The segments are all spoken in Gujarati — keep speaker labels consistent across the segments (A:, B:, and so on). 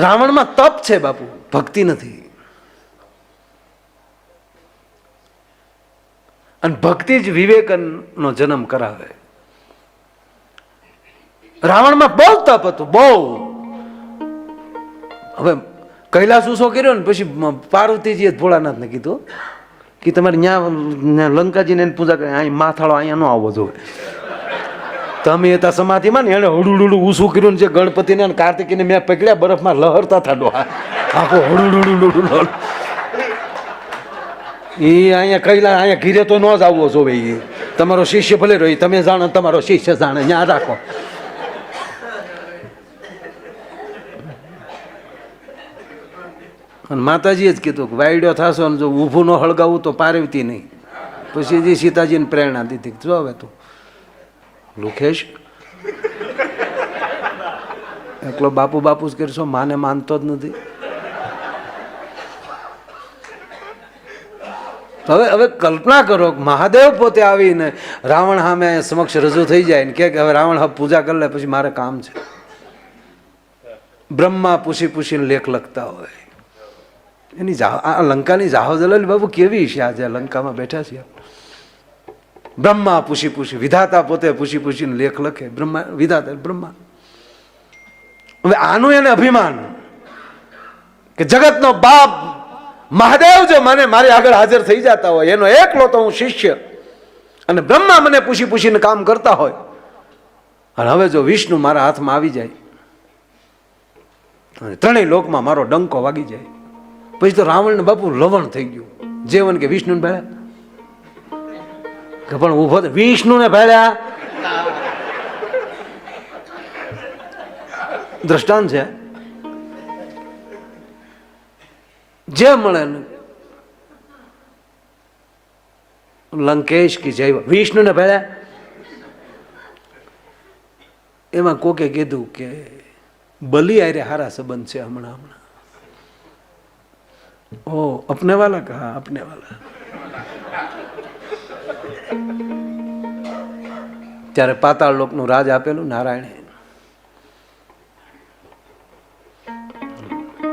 A: રાવણમાં તપ છે બાપુ. ભક્તિ નથી. અને ભક્તિ જ વિવેકનનો જન્મ કરાવે. રાવણમાં બહુ તપ હતું, બહુ. હવે કૈલાસ ઉસો કર્યો ને પછી પાર્વતીજીએ ભોળાનાથને કીધું કે તમારે ત્યાં લંકાજીને પૂજા કરે અહીં માથાળો અહીંયા ન આવવો જોઈએ. તમે હતા સમાધિમાં ને એને હળુડુડું ઊસું કર્યું જે ગણપતિને અને કાર્તિકીને મેં પકડ્યા, બરફમાં લહરતા થા ડોહા. આખો હળુડુડુડુડું એ અહીંયા કહીલા અહીંયા ઘીરે તો ન જ આવવો જોવે એ તમારો શિષ્ય ભલે રહ્યો તમે જાણો તમારો શિષ્ય જાણે ત્યાં રાખો. અને માતાજીએ જ કીધું કે વાયડો થશો ને જો ઊભું ન હળગાવું તો પારવતી નહીં. પછી જે સીતાજીને પ્રેરણા દીધી જો હવે તું લુખેશ? એકલો બાપુ બાપુ જ કરશો, માને માનતો જ નથી. હવે હવે કલ્પના કરો મહાદેવ પોતે આવીને રાવણ સામે સમક્ષ રજૂ થઈ જાય ને કે હવે રાવણ હવે પૂજા કરી લે, પછી મારે કામ છે. બ્રહ્મા પૂછી પૂછીને લેખ લખતા હોય. એની આ લંકાની જાહો જલાલી બાબુ કેવી છે આજે? લંકામાં બેઠા છીએ. બ્રહ્મા પૂછી પૂછી, વિધાતા પોતે પૂછી પૂછીને લેખ લખે. બ્રહ્મા, વિધાતા, બ્રહ્મા. હવે આનું એને અભિમાન કે જગતનો બાપ મહાદેવ જો મને મારી આગળ હાજર થઈ જતા હોય, એનો એકલો તો હું શિષ્ય. અને બ્રહ્મા મને પૂછી પૂછીને કામ કરતા હોય. અને હવે જો વિષ્ણુ મારા હાથમાં આવી જાય, અને ત્રણેય લોકમાં મારો ડંકો વાગી જાય. પછી તો રાવણને બાપુ લવણ થઈ ગયું. જેવન કે વિષ્ણુને ભેળ્યા કે પણ ઊભો વિષ્ણુને ભેળ્યા. દ્રષ્ટાંત છે. જે મળે લંકેશ કે જય વિષ્ણુને ભેળ્યા. એમાં કોકે કીધું કે બલી આરે હારા સંબંધ છે હમણાં હમણાં. ઓ અપને વાલા કહા અપને વાલા ત્યારે પાતાળ લોકનું રાજ આપેલું નારાયણે.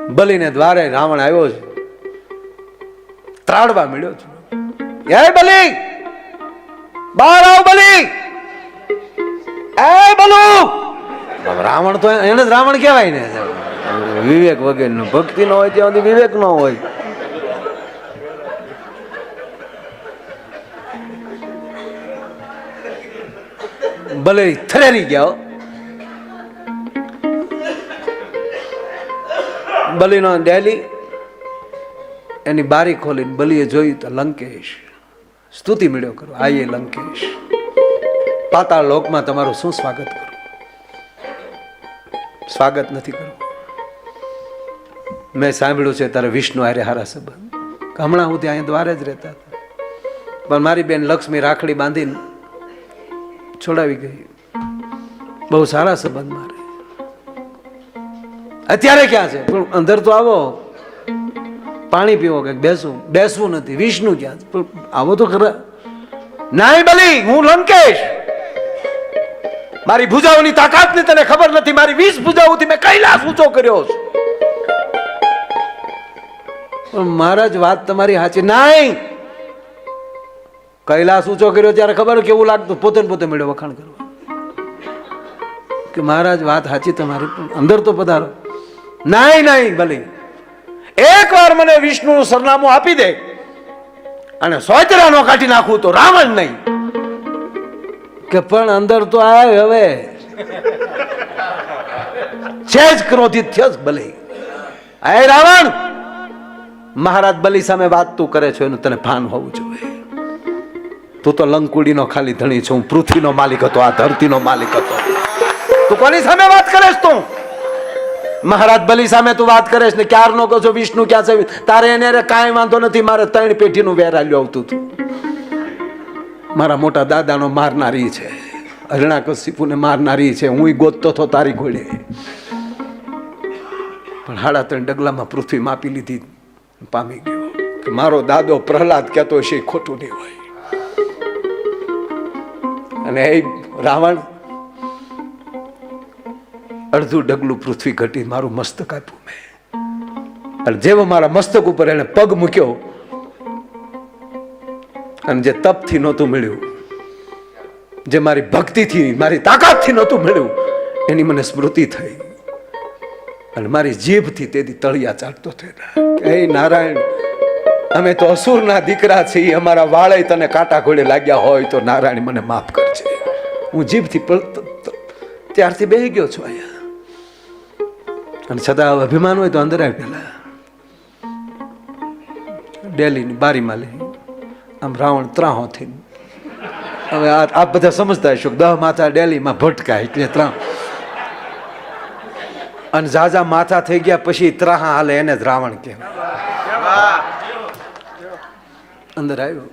A: બલીને દ્વારે રાવણ આવ્યો છે. ત્રાડવા મળ્યો છે. એ બલી! બહાર આવ બલી! એ બલુ! રાવણ તો એને જ રાવણ કહેવાય ને. વિવેક વગેરે ભક્તિ નો હોય, ત્યાં સુધી વિવેક નો હોય. ભલે થરેરી ગયા. બલીનો ડેલી એની બારી ખોલીને બલીએ જોયું તો લંકેશ, સ્તુતિ મેળ્યો કરો. આઈએ લંકેશ. પાતાળ લોકમાં તમારું શું સ્વાગત કરું? સ્વાગત નથી કરવું મેં સાંભળ્યું છે તારે વિષ્ણુ હારે હારા સંબંધ. હમણાં હું ત્યાં દ્વારે જ રહેતા હતા. પણ મારી બેન લક્ષ્મી રાખડી બાંધીને છોડાવી ગઈ. બહુ સારા સંબંધ મારે અત્યારે ક્યાં છે? પણ અંદર તો આવો. પાણી પીવો કે બેસવું. બેસવું નથી, વિષ્ણુ ક્યાં? પણ આવો તો ખરા. નાય બલી, હું લંકેશ. મારી ભુજાઓની તાકાતની તને ખબર નથી, મારી વીસ ભુજાઓથી મેં કૈલાસ ઊંચો કર્યો છે. પણ મહારાજ વાત તમારી સાચી. નાઈ! કૈલાસ ઊંચો કર્યો ત્યારે ખબર કેવું લાગતું? પોતે પોતે મેળો વખાણ કરવા. કે મહારાજ, વાત સાચી તમારી અંદર તો પધારો. નાઈ નાઈ, ભલે. એક વાર મને વિષ્ણુનું સરનામું આપી દે અને સોચરા નો કાઢી નાખું તો રાવણ નહીં. કે પણ અંદર તો આવે હવે. છે જ ક્રોધિત થયો ભલે. આય રાવણ, મહારાજ બલી સામે વાત તું કરે છો, એનું તને ભાન હોવું જોઈએ. તું તો લંકુડીનો ખાલી ધણી છે, હું પૃથ્વીનો માલિક હતો, આ ધરતીનો માલિક હતો. તું કોની સામે વાત કરેશ તું? મહારાજ બલી સામે તું વાત કરેશ ને ક્યાર નો કહો છો, વિષ્ણુ ક્યાં છે? તારે એને કાંઈ વાંધો નથી, મારે ત્રણ પેઢીનું વેરાલ્યું આવતું હતું. મારા મોટા દાદાનો મારનારી છે હરણા કશિપુને મારનારી છે હું ગોતતો હતો તારી ઘોડે. પણ હાડા ત્રણ ડગલામાં પૃથ્વી માપી લીધી, પામી ગયો. મારો દાદો પ્રહલાદ કહેતો છે ખોટું નહીં હોય. અને એ રાવણ અડધું ડગલું પૃથ્વી ઘટી મારું મસ્તક આપ્યું મેં. અને જેવો મારા મસ્તક ઉપર એને પગ મૂક્યો, અને જે તપથી નહોતું મળ્યું, જે મારી ભક્તિથી, મારી તાકાતથી નહોતું મળ્યું, એની મને સ્મૃતિ થઈ. અને મારી જીભથી તેથી તળિયા ચાટતો થયો. હે નારાયણ, અમે તો અસુરના દીકરા છીએ, અમારા વાળે તને કાંટા ઘોડે લાગ્યા હોય તો નારાયણ મને માફ કરજે હું જીભથી ત્યારથી બેસી ગયો છું અહીંયા. અને છતાં અભિમાન હોય તો અંદર આવી પેલા. ડેલીની બારીમાં લઈ. આમ રાવણ ત્રાહો થઈને હવે આ બધા સમજતા હશો દહ માથા ડેલીમાં ભટકાય એટલે ત્રણ અને ઝાઝા માથા થઈ ગયા પછી ત્રાહા હાલે એને જ રાવણ કહેવાય. અંદર આવ્યો.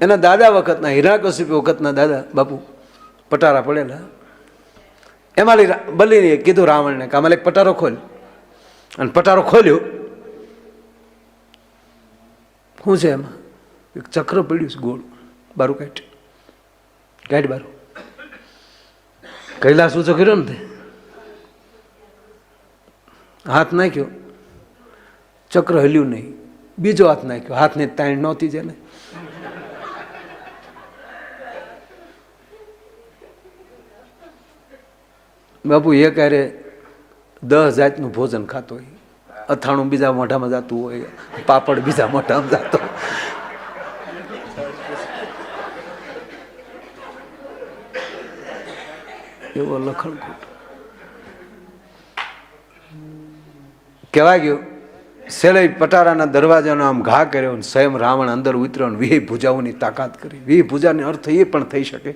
A: એના દાદા વખતના હિરાકશિપ વખતના દાદા, બાપુ, પટારા પડેલા. એમાં બલીને કીધું રાવણને કે એક પટારો ખોલ. અને પટારો ખોલ્યો. શું છે એમાં? એક ચક્ર પડ્યું છે ગોળ, બારું કાઢ. કાઢ બારું. કૈલાસ ઊંચો કર્યો ને તે. હાથ નાખ્યો. ચક્ર હલ્યું નહીં. બીજો હાથ નાખ્યો. હાથની તાણ નહોતી છે બાપુ, એ ક્યારે દસ જાતનું ભોજન ખાતો હોય. અથાણું બીજા મોઢામાં જતું હોય, પાપડ બીજા મોઢામાં જતો એવો લખણકૂટ. કહેવા ગયું સેલે પટારાના દરવાજાનો આમ ઘા કર્યો અને સ્વયં રાવણ અંદર ઉતર્યો અને વિહ ભુજાઓની તાકાત કરી. વિહ ભૂજાને અર્થ એ પણ થઈ શકે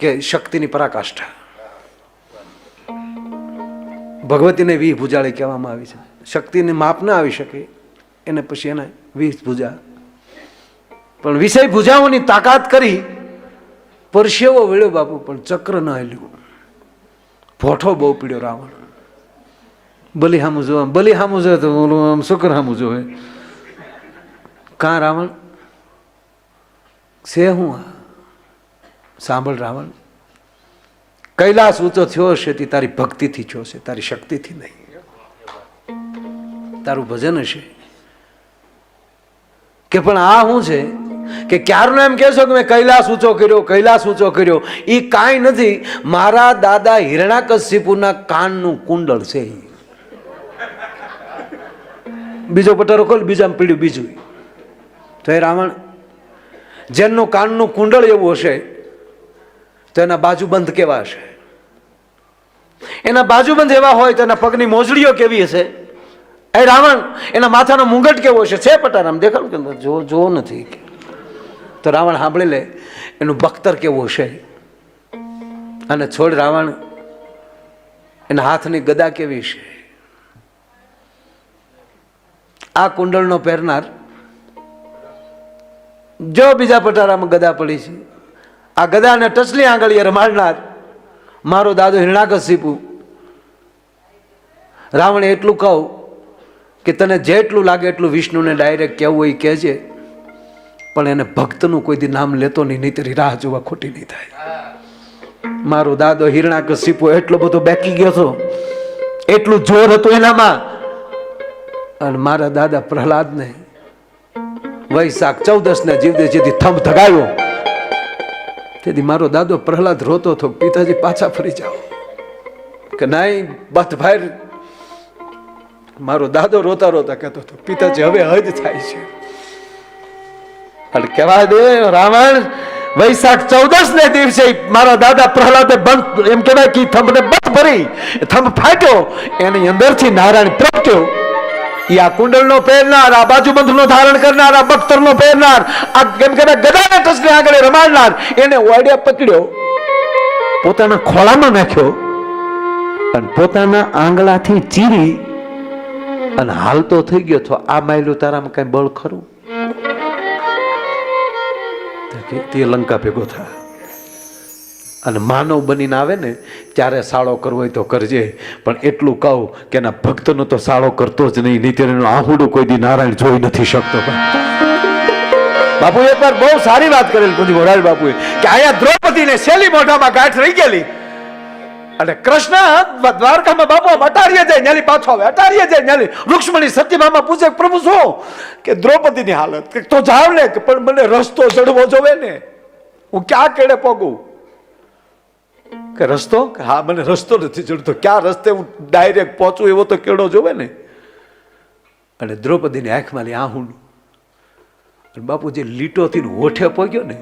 A: કે શક્તિની પરાકાષ્ઠા. ભગવતીને વીહ ભૂજાળી કહેવામાં આવી છે. શક્તિને માપ ના આવી શકે, એને પછી એને વીસ ભૂજા. પણ વિષય ભુજાઓની તાકાત કરી, પરસેવો વેળ્યો બાપુ, પણ ચક્ર ન હેલ્યું. ભોઠો બહુ પીડ્યો રાવણ. બલી હામું જોવા બલી હામું જોવે તો આમ શુક્ર હામું જોવે. કાં રાવણ? છે હું સાંભળ રાવણ. કૈલાસ ઊંચો થયો હશે તે તારી ભક્તિથી થયો છે તારી શક્તિથી નહીં. તારું ભજન હશે. કે પણ આ શું છે? કે ક્યારનો એમ કહેશો કે મેં કૈલાસ ઊંચો કર્યો, કૈલાસ ઊંચો કર્યો? એ કાંઈ નથી. મારા દાદા હિરણાકશિપુના કાનનું કુંડળ છે બીજો પટારો ખોલ, બીજામાં પીડ્યું બીજું. તો એ રાવણ. જેમનું કાનનું કુંડળ એવું હશે તો એના બાજુબંધ કેવા હશે? એના બાજુબંધ એવા હોય તો એના પગની મોજડીઓ કેવી હશે? એ રાવણ, એના માથાનો મુંગટ કેવો હશે? છે પટારામ, દેખાડું કે જો જો નથી. તો રાવણ સાંભળી લે, એનું બખ્તર કેવું હશે? અને છોડ રાવણ, એના હાથની ગદા કેવી છે આ કુંડળનો પહેરનાર, જો બીજા પટારામાં ગદા પડી છે આ ગદાને ટચલી આંગળીએ રમાડનાર મારો દાદો હિરણાકશિપુ રાવણે એટલું કહું કે તને જેટલું લાગે એટલું વિષ્ણુને ડાયરેક્ટ કહેવું હોય કહેજે. પણ એને ભક્તનું કોઈ દી નામ લેતો નહીં નહીં તેની રાહ જોવા ખોટી નહીં થાય. મારો દાદો હિરણાકશિપુ એટલો બધો બેકી ગયો હતો. એટલું જોર હતું એનામાં. અને મારા દાદા પ્રહલાદને વૈશાખ ચૌદસ ને જીવદે જેથી થંભ ધગાવ્યો. તેથી મારો દાદો પ્રહલાદ રોતો હતો. પિતાજી પાછા ફરી જાઓ. કે નાઈ બથ ભાઈ, મારો દાદો રોતા રોતા કહેતો હતો, પિતાજી, હવે હજ થાય છે. અને કહેવા દે, રાવણ, વૈશાખ ચૌદસ ને દિવસે મારા દાદા પ્રહલાદે બંધ, એમ કહેવાય કે થંભને બંધ ભરી થંભ ફાટ્યો, એની અંદરથી નારાયણ પ્રગટ્યો. ઈ આ કુંડળનો પહેરનાર, આ બાજુબંધનો ધારણ કરનાર, આ બખ્તરનો પહેરનાર, આ કેમ કે ગદાને ટસને આગળ રમાડનાર, એને ઓડિયા પકડ્યો. પોતાના ખોળામાં નાખ્યો અને પોતાના આંગળાથી ચીરી અને હાલતો થઈ ગયો તો આ માયલું તારામાં કઈ બળ ખરું? તે લંકા ભેગો થાય અને માનવ બનીને આવે ને, ત્યારે સાળો કરવો હોય તો કરજે. પણ એટલું કહું કે એના ભક્તનો તો સાળો કરતો જ નહીં નહીં તેનું આહુડું કોઈ દી નારાયણ જોઈ નથી શકતો. બાપુ એક વાર બહુ સારી વાત કરેલી પૂજી મોરારી બાપુએ, કે અહીંયા દ્રૌપદીને શેલી મોઢામાં ગાંઠ રહી ગયેલી. અને કૃષ્ણ દ્વારકામાં બાપુ અટારીએ જાય, ન્યાલી પાછો આવે, અટારીએ જાય, ન્યાલી. રૂક્ષ્મણી સત્યભામા પૂછે પ્રભુ શું? કે દ્રૌપદીની હાલત. કે તો જાવ ને પણ મને રસ્તો ચડવો જોવે ને. હું ક્યાં કેડે પગું? કે રસ્તો? હા, મને રસ્તો નથી ચડતો. ક્યાં રસ્તે હું ડાયરેક્ટ પહોંચું એવો તો કેડો જોવે ને? અને દ્રૌપદીની આંખમાં આહું અને બાપુ જે લીટોથી હોઠે પગ્યો ને,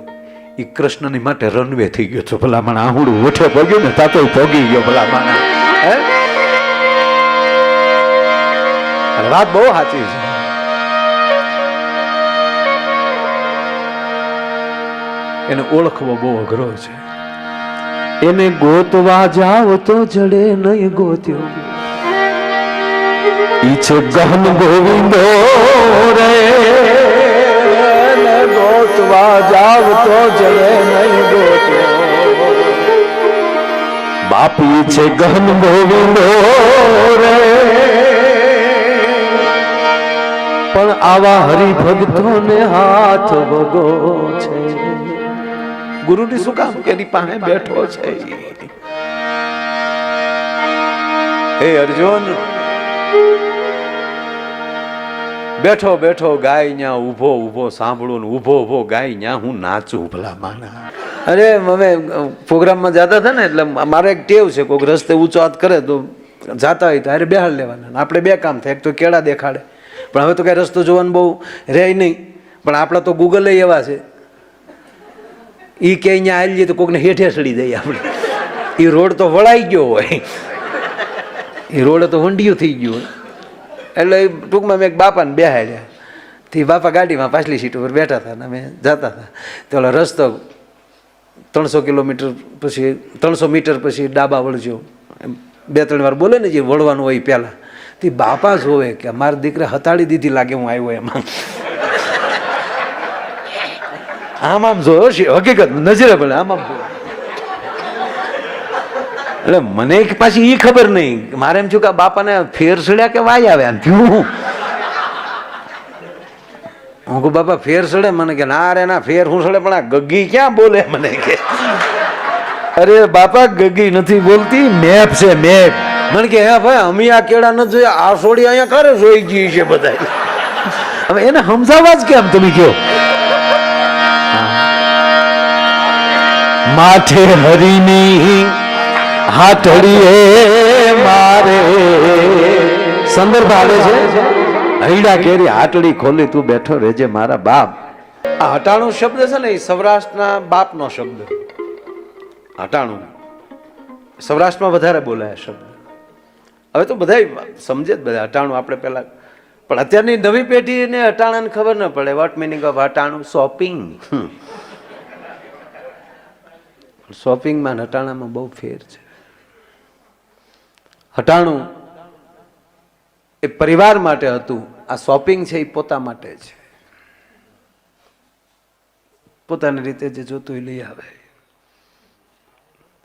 A: એ કૃષ્ણની માટે રનવે થઈ ગયો છો ભલા મને આહુડું હોઠે પગ્યો ને તાતો પોગી ગયો ભલા માના હે? અને વાત બહુ સાચી છે. એને ઓળખવો બહુ અઘરો છે. એને ગોતવા જાઓ તો જડે નહીં ગોત્યો. ઈ ગહન ગોવિંદો રે. ગોતવા જાવ તો જડે નહીં ગોત્યો. બાપી છે ગહન ગોવિંદો રે. પણ આવા હરિભક્તોને હાથ વગો છે. ગુરુની શું કામ? એની પાસે બેઠો છે. હે અર્જુન. બેઠો બેઠો, ગાય ન્યા ઊભો ઊભો, સાંભળો ને ઊભો ઊભો, ગાય ન્યા હું નાચું ભલા માના. અરે, અમે પ્રોગ્રામમાં જતા હતા ને, એટલે મારે એક ટેવ છે કોઈક રસ્તે ઊંચો હાથ કરે તો જાતા હોય તો અરે બેહાડ લેવાના આપણે બે કામ થાય, એક તો કેળા દેખાડે. પણ હવે તો કઈ રસ્તો જોવાનું બહુ રહે નહીં. પણ આપણા તો ગૂગલે એવા છે. એ કે અહીંયા આવી જઈએ તો કોકને હેઠે સડી જાય આપણે. એ રોડ તો વળાઈ ગયો હોય. એ રોડ તો વંડિયું થઈ ગયું હોય. એટલે ટૂંકમાં મેં એક બાપાને બેહાડ્યા. તે બાપા ગાડીમાં પાછલી સીટ ઉપર બેઠા હતા ને અમે જતા હતા. તો ઓલો રસ્તો ત્રણસો કિલોમીટર પછી, ત્રણસો મીટર પછી ડાબા વળજો. બે, ત્રણ વાર બોલે ને જે વળવાનું હોય પહેલાં. તે બાપા જોવે કે મારા દીકરા હતાડી દીધી લાગે હું આવ્યો એમાં. આમ આમ જોયો છે હકીકત, નજરે ભલે આમ આમ જોયો એટલે મને પાછી એ ખબર નહીં. મારે એમ થયું કે બાપાને ફેર સડ્યા કે વાય આવે આમ થયું. હું કહું, બાપા, ફેર સડે? મને કે, ના રે, ના, ફેર હું સડે, પણ આ ગગી ક્યાં બોલે મને કે? અરે, બાપા, ગગ્ગી નથી બોલતી, મેપ છે, મેપ. મને કે, હે ભાઈ, અમે આ કેળા નથી જોયા, આ સોડી અહીંયા કરે જોઈ ગઈ છે બધા હવે એને સમજાવવા જ કેમ તમે કયો માથે હરીની હાથડીએ મારે. સંદર્ભ આવે છે? હૈડા કેરી હાટડી ખોલી તું બેઠો રહેજે મારા બાપ. આ હટાણું શબ્દ છે ને એ સૌરાષ્ટ્રના બાપનો શબ્દ. હટાણું. સૌરાષ્ટ્રમાં વધારે બોલાય શબ્દ. હવે તો બધા સમજે જ બધા હટાણું આપણે પહેલાં પણ અત્યારની નવી પેઢીને હટાણાને ખબર ન પડે. વોટ મિનિંગ ઓફ હટાણું? શોપિંગ શોપિંગમાં હટાણામાં બહુ ફેર છે. હટાણું એ પરિવાર માટે હતું, આ શોપિંગ છે એ પોતા માટે છે. પોતાની રીતે જે જોતું એ લઈ આવે.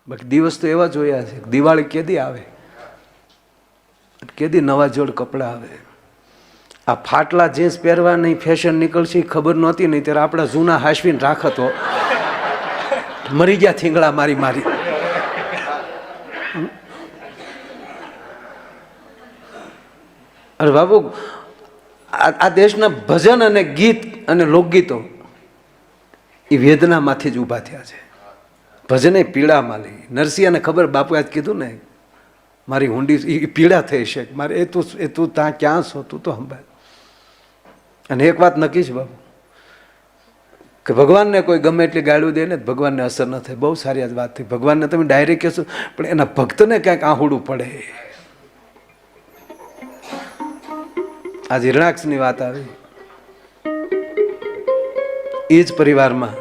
A: બાકી દિવસ તો એવા જોયા છે, દિવાળી કેદી આવે? કેદી નવા જોડ કપડાં આવે? આ ફાટલા જીન્સ પહેરવાની ફેશન નીકળશે ખબર નહોતી, નહીં ત્યારે આપણા જૂના હાશવીન રાખતો મરી ગયા થીંગડા મારી મારી. અરે બાબુ, આ દેશના ભજન અને ગીત અને લોકગીતો એ વેદનામાંથી જ ઊભા થયા છે. ભજને પીડામાં લઈ નરસિંહને ખબર બાપુ આજ કીધું ને, મારી હુંડી એ પીડા થઈ છે. મારે એ તું એ તું ત્યાં ક્યાં છો? તું તો સંભાળ. અને એક વાત નક્કી છે બાબુ. કે ભગવાનને કોઈ ગમે એટલી ગાળું દે ને ભગવાનને અસર ન થાય. બહુ સારી આ વાત થઈ ભગવાનને તમે ડાયરેક્ટ કહેશો, પણ એના ભક્તને ક્યાંક આહુડું પડે. આ હિરણાક્ષની વાત આવી. એ જ પરિવારમાં,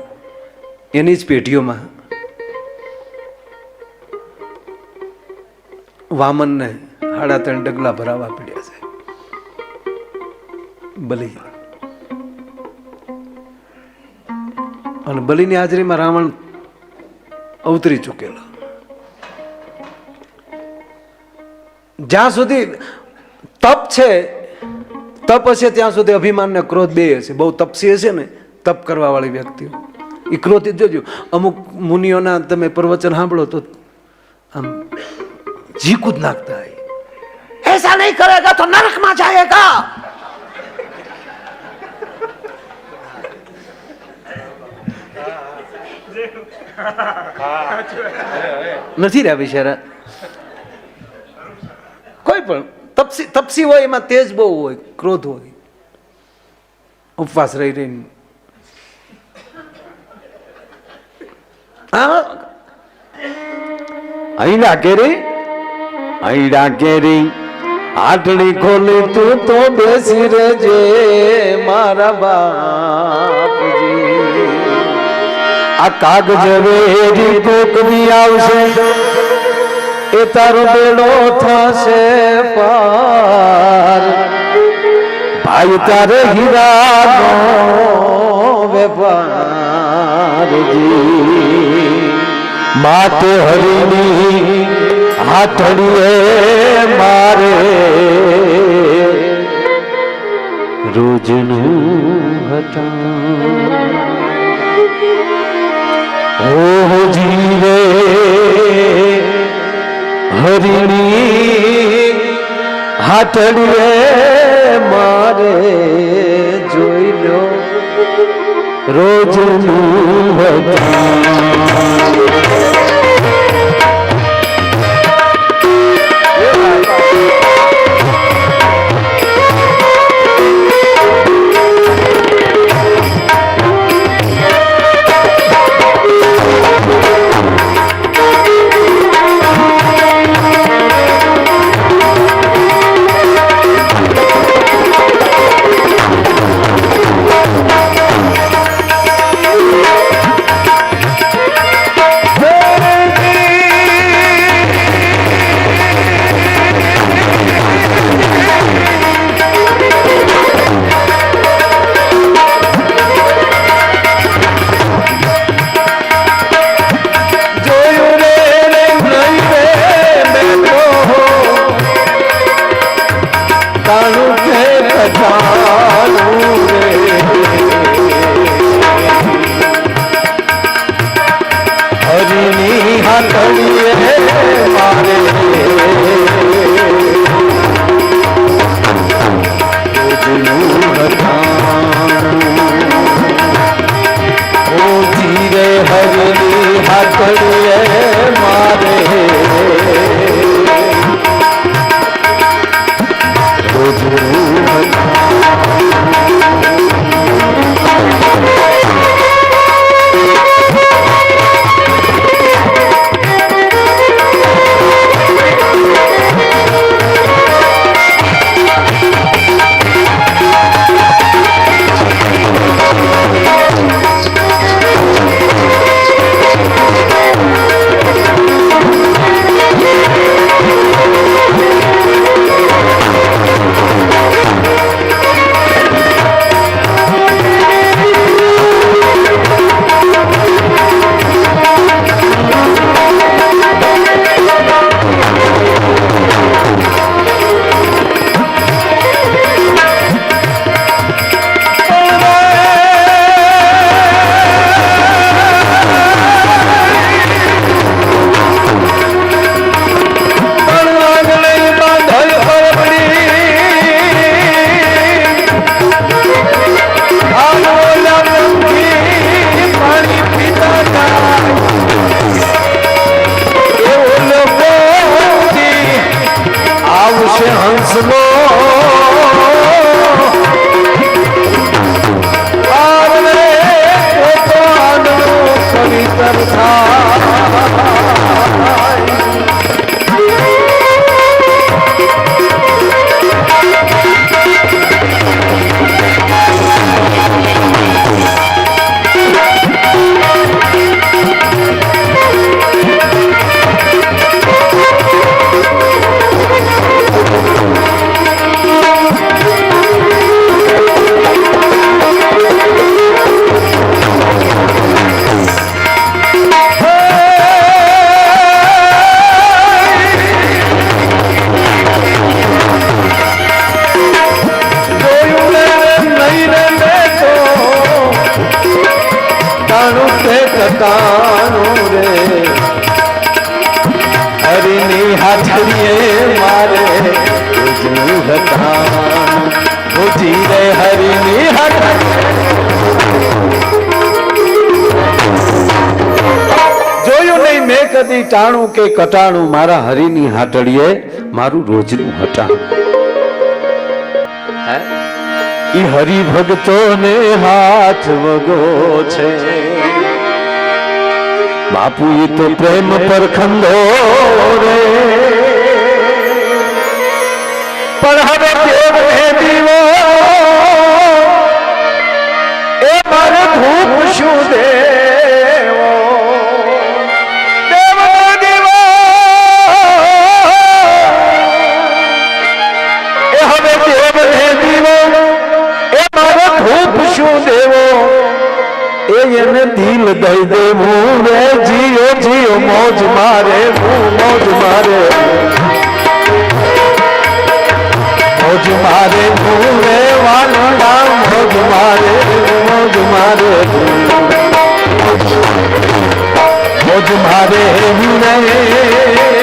A: એની જ પેઢીઓમાં વામનને હાડા ત્રણ ડગલા ભરાવા પડ્યા છે. બલી અને બલિની હાજરીમાં રાવણ અવતરી ચૂકેલો. જ્યાં સુધી તપ છે, તપ હશે, ત્યાં સુધી અભિમાન ને ક્રોધ બે હશે. બહુ તપસી હશે ને, તપ કરવા વાળી વ્યક્તિઓ. એ ક્રોધિત જોજો અમુક મુનિઓના તમે પ્રવચન સાંભળો તો આમ જીકુદ નાખતા હૈ એસા નહીં કરેગા તો નરકમાં જાયેગા. નથી રહ્યા બિચારા. કોઈ પણ, તપસી તપસી હોય એમાં તેજ બહુ હોય, ક્રોધ હોય. ઉપવાસ રહી રહીને.
B: અહીંડા કેરી અહીંડા કેરી આટલી ખોલી તું તો બેસી રહેજે, મારા બાપજી આ કાગજ વેરી કોકની આવશે. એ તારો બેડો થશે પાર. ભાઈ તારે હીરાનો વેપારજી માટે હરીની હાથડીએ મારે. રોજનું હતા હરિની હાથડીએ મારે જોઈ લો રોજનું હતા
A: ટાણું કે કટાણું? મારા હરિની હાટડીએ મારું રોજનું હટાણ? ઈ હરિભક્તોને હાથ વગો છે. બાપુ એ તો પ્રેમ પર ખંડો રે. પણ હવે દિલ દઈ દેવું રે, જીઓ જીઓ, મોજ મારે, હું મોજ મારે. મોજ મારે, હું રે, વાનડા, મોજ મારે મોજ મારે. મોજ મારે, હું રે.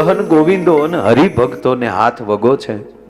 A: ગહન ગોવિંદો અને હરિભક્તોને હાથ વગો છે.